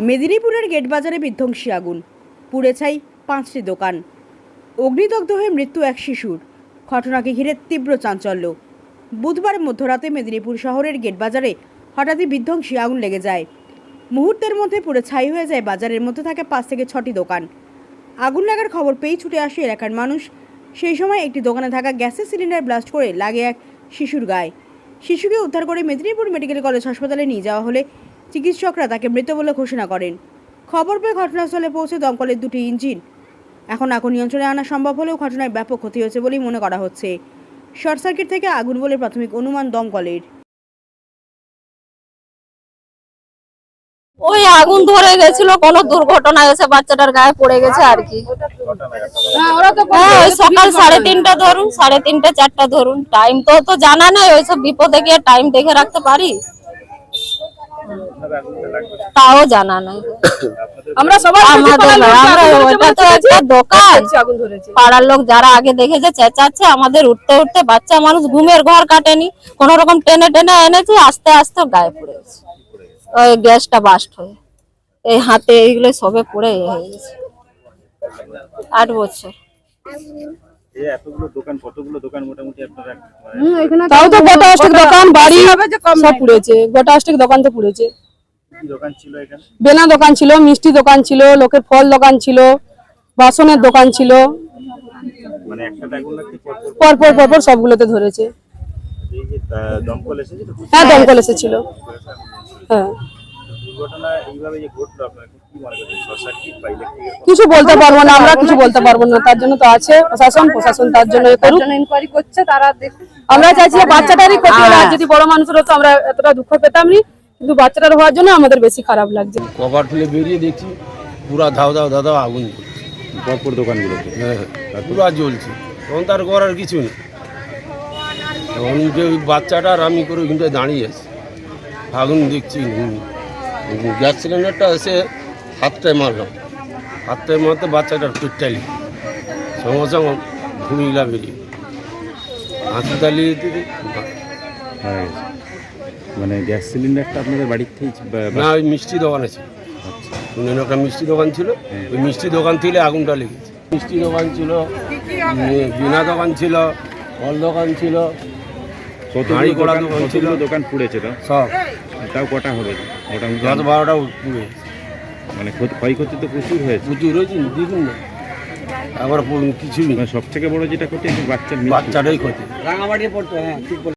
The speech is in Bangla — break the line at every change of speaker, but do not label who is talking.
মেদিনীপুরের গেট বাজারে বিধ্বংসী আগুন। পুড়ে ছাই পাঁচটি দোকান। অগ্নিদগ্ধ হয়ে মৃত্যু এক শিশুর। ঘটনাকে ঘিরে তীব্র চাঞ্চল্য। বুধবার মধ্যরাতে মেদিনীপুর শহরের গেট বাজারে হঠাৎই বিধ্বংসী আগুন লেগে যায়। মুহূর্তের মধ্যে পুরো ছাই হয়ে যায় বাজারের মধ্যে থাকে পাঁচ থেকে ছটি দোকান। আগুন লাগার খবর পেয়েই ছুটে আসে এলাকার মানুষ। সেই সময় একটি দোকানে থাকা গ্যাসের সিলিন্ডার ব্লাস্ট করে লাগে এক শিশুর গায়ে। শিশুকে উদ্ধার করে মেদিনীপুর মেডিকেল কলেজ হাসপাতালে নিয়ে যাওয়া হলে চিকিৎসকরা তাকে মৃত বলে ঘোষণা করেন। খবর পেয়ে ঘটনাস্থলে পৌঁছে দমকলের দুটি ইঞ্জিন। এখন আগুন নিয়ন্ত্রণে আনা সম্ভব হলেও ঘটনায় ব্যাপক ক্ষতি হয়েছে বলেই মনে করা হচ্ছে। শর্ট সার্কিট থেকে আগুন বলে প্রাথমিক অনুমান দমকলের।
ওই আগুন ধরে গেছিল কোনো দুর্ঘটনা এসে বাচ্চাটার গায়ে পড়ে গেছে আর কি। হ্যাঁ ওই সকাল সাড়ে তিনটা ধরুন সাড়ে তিনটা চারটা ধরুন। টাইম তো তো জানা নেই ওইসব বিপদে গিয়ে টাইম দেখে রাখতে পারি? তাও জানা নাই।
আমরা সবাই
আমাদের আমরা ওটা তো একটা দোকান। পাড়ার লোক যারা আগে দেখেছে চেঁচাচ্ছে আমাদের উঠতে উঠতে বাচ্চা মানুষ ঘুমের ঘর কাটেনি। কোন রকম টেনে টেনে এনেছে আস্তে আস্তে গায়ে পড়ে ওই গ্যাসটা বাস্ট হয়ে এই হাতে এইগুলো সবে পড়ে হয়ে গেছে। আট বছর।
দোকান কতগুলো দোকান মোটামুটি
তাও তো গোটা অষ্টেক দোকান বাড়ি সব পুড়েছে গোটা অষ্টেক দোকান তো পুড়েছে। বেনা দোকান ছিল মিষ্টি দোকান ছিল লোকের ফল দোকান ছিল বাসনের দোকান ছিল।
মানে
পরপর? পরপর সবগুলোতে ধরেছে। হ্যাঁ দমকল এসেছিল। হ্যাঁ। কিছু বলতে পারব না আমরা কিছু বলতে পারব না। তার জন্য তো আছে প্রশাসন প্রশাসন তার জন্য
ইনকোয়ারি করছে তারা
আমরা চাইছি বাচ্চাটারই ক্ষতি হলো যদি বড় মানুষের হতো আমরা এতটা দুঃখ পেতাম নি কিন্তু বাচ্চাটার হওয়ার জন্য আমাদের বেশি খারাপ লাগছে।
কভার খুলে বেরিয়ে দেখছি পুরা ধাও ধাও ধাও ধাও আগুন
পরপর দোকানগুলোতে?
হ্যাঁ পুরা জ্বলছে। তখন তার করার কিছু নেই। তখন যে ওই বাচ্চাটা আর আমি করে ওইখানটায় দাঁড়িয়ে আছি। আগুন দেখছি গ্যাস সিলিন্ডারটা এসে হাতটায় মারলাম। হাতটায় মারতে বাচ্চাটার পেটটালি সঙ্গে সঙ্গে ভূমিলা বেরিয়ে হাসপাতালে
মানে গ্যাস সিলিন্ডারটা আপনাদের বাড়ির থেকে
না ওই মিষ্টি দোকান আছে শুনেন একটা মিষ্টি দোকান ছিল। ওই মিষ্টি দোকান থেকে আগুনটা লেগেছে। মিষ্টি দোকান ছিল বিনা দোকান ছিল ফল দোকান ছিল। হাঁড়ি কড়া
দোকান
ছিল।
দোকান পুড়েছে তো?
সব।
তাও কটা হবে? মোটামুটি
দশ বারোটা পুড়ে
মানে ক্ষতি- ক্ষয়ক্ষতি তো প্রচুর হয়েছে।
প্রচুর রয়েছে দেখুন না। আবার কিছুই নেই।
মানে সব থেকে বড় যেটা ক্ষতি বাচ্চার মৃত্যু।
বাচ্চাটাই ক্ষতি।